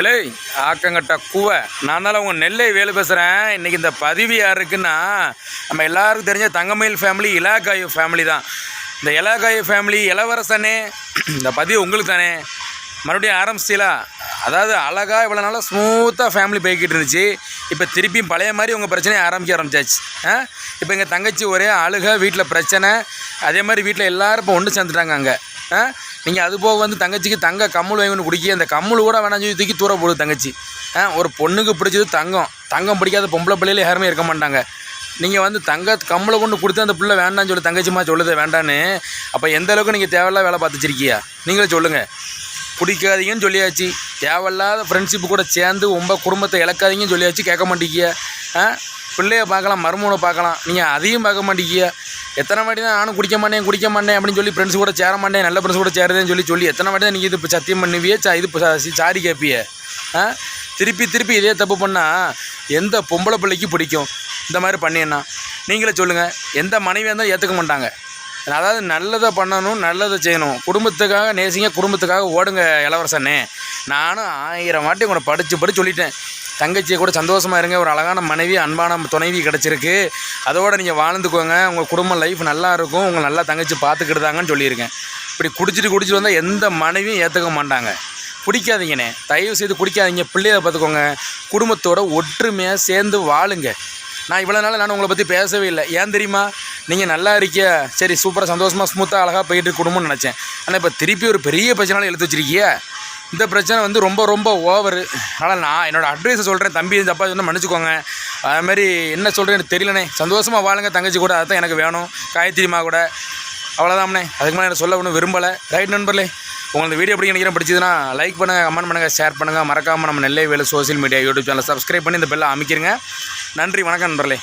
எலே ஆக்கங்கட்ட கூவை. நான் தான் உங்கள் நெல்லை வேலு பேசுகிறேன் இன்றைக்கி இந்த பதிவு யார் இருக்குன்னா நம்ம எல்லாருக்கும் தெரிஞ்ச தங்கமயில் ஃபேமிலி இலாக்காயு ஃபேமிலி தான். இந்த இலாக்காயு ஃபேமிலி இளவரசனே இந்த பதிவு உங்களுக்கு தானே மறுபடியும் ஆரம்பிச்சிட்டீங்களா? அதாவது அழகாக இவ்வளோ நாளாக ஸ்மூத்தாக ஃபேமிலி போய்கிட்டு இருந்துச்சு. இப்போ திருப்பியும் பழைய மாதிரி உங்கள் பிரச்சனையை ஆரம்பிக்க ஆரம்பிச்சாச்சு. ஆ? இப்போ எங்கள் தங்கச்சி ஒரே அழுக வீட்டில் பிரச்சனை. அதே மாதிரி வீட்டில் எல்லோரும் இப்போ ஒன்று சேர்ந்துட்டாங்க அங்கே. ஆ? நீங்கள் அது போக வந்து தங்கச்சிக்கு தங்க கம்மல் வாங்கி ஒன்று குடிக்க அந்த கம்மல் கூட வேணாம் சொல்லி தூக்கி தூர போடுது தங்கச்சி. ஆ? ஒரு பொண்ணுக்கு பிடிச்சது தங்கம். தங்கம் பிடிக்காத பொம்பளை பிள்ளையில யாருமே இருக்க மாட்டாங்க. நீங்கள் வந்து தங்க கம்மலை கொண்டு கொடுத்து அந்த பிள்ளை வேண்டாம்னு சொல்லி தங்கச்சிமா சொல்லுது வேண்டான்னு. அப்போ எந்த அளவுக்கு நீங்கள் தேவையில்லாம் வேலை பார்த்துச்சிருக்கியா நீங்களே சொல்லுங்கள் பிடிக்காதீங்கன்னு சொல்லியாச்சு. தேவையில்லாத ஃப்ரெண்ட்ஷிப்பு கூட சேர்ந்து உம்ப குடும்பத்தை இழக்காதீங்கன்னு சொல்லியாச்சு. கேட்க மாட்டேங்கிய ஆ? பிள்ளைய பார்க்கலாம் மருமனை பார்க்கலாம். நீங்கள் அதையும் பார்க்க மாட்டேங்கிய எத்தனை வாட்டி தான் நானும் குடிக்க மாட்டேன் குடிக்க மாட்டேன் அப்படின்னு சொல்லி ஃப்ரெண்ட்ஸ் கூட சேர மாட்டேன் நல்ல ஃப்ரெண்ட்ஸ் கூட சேருதுன்னு சொல்லி சொல்லி எத்தனை வாட்டி தான் நீங்கள் இது இப்போ சத்தியம் பண்ணுவியே சா இது இப்போ சாரி கேட்பிய. ஆ? திருப்பி திருப்பி இதே தப்பு பண்ணால் எந்த பொம்பளை பிள்ளைக்கு பிடிக்கும்? இந்த மாதிரி பண்ணியன்னா நீங்களே சொல்லுங்கள் எந்த மனைவியாக இருந்தாலும் ஏற்றுக்க மாட்டாங்க. அதாவது நல்லதை பண்ணணும் நல்லதை செய்யணும். குடும்பத்துக்காக நேசிங்க குடும்பத்துக்காக ஓடுங்க இளவரசனே. நானும் ஆயிரம் வாட்டி உங்களை படித்து படித்து சொல்லிட்டேன். தங்கச்சியை கூட சந்தோஷமாக இருங்க. ஒரு அழகான மனைவி அன்பான துணைவி கிடச்சிருக்கு. அதோடு நீங்கள் வாழ்ந்துக்கோங்க. உங்கள் குடும்ப லைஃப் நல்லா இருக்கும். உங்களை நல்லா தங்கச்சி பார்த்துக்கிட்டுதாங்கன்னு சொல்லியிருக்கேன். இப்படி குடிச்சிட்டு குடிச்சிட்டு வந்தால் எந்த மனைவியும் ஏற்றுக்க மாட்டாங்க. குடிக்காதீங்கண்ணே. தயவு செய்து குடிக்காதீங்க. பிள்ளையை பார்த்துக்கோங்க. குடும்பத்தோட ஒற்றுமையாக சேர்ந்து வாழுங்க. நான் இவ்வளோ நாள் நான் உங்களை பற்றி பேசவே இல்லை. ஏன் தெரியுமா? நீங்கள் நல்லா இருக்கிய. சரி சூப்பராக சந்தோஷமாக ஸ்மூத்தாக அழகாக போயிட்டு இருக்கு குடும்பம்னு நினச்சேன். ஆனால் இப்போ திருப்பி ஒரு பெரிய பிரச்சனையால் எழுத்து வச்சிருக்கிய. இந்த பிரச்சனை வந்து ரொம்ப ரொம்ப ஓவரு அதனால் நான் என்னோடய அட்வைஸை சொல்கிறேன் தம்பி தப்பா சொன்னால் மன்னிச்சுக்கோங்க. அதுமாதிரி என்ன சொல்கிறேன் தெரியலண்ணே. சந்தோஷமாக வாழுங்க தங்கச்சி கூட. அதுதான் எனக்கு வேணும். காயத்ரிமா கூட. அவ்வளோதாம்ண்ணே அதுக்கு மேலே எனக்கு சொல்ல ஒன்றும் விரும்பலை. ரைட் நண்பர்களே உங்களுக்கு வீடியோ எப்படி நினைக்கிறேன் பிடிச்சதுன்னா லைக் பண்ணுங்கள் கமெண்ட் பண்ணுங்கள் ஷேர் பண்ணுங்கள் மறக்காமல் நம்ம நெல்லை வேலை social media YouTube channel subscribe பண்ணி இந்த பெல்லை அமைக்கிறங்க நன்றி வணக்கம் நண்பர்களே.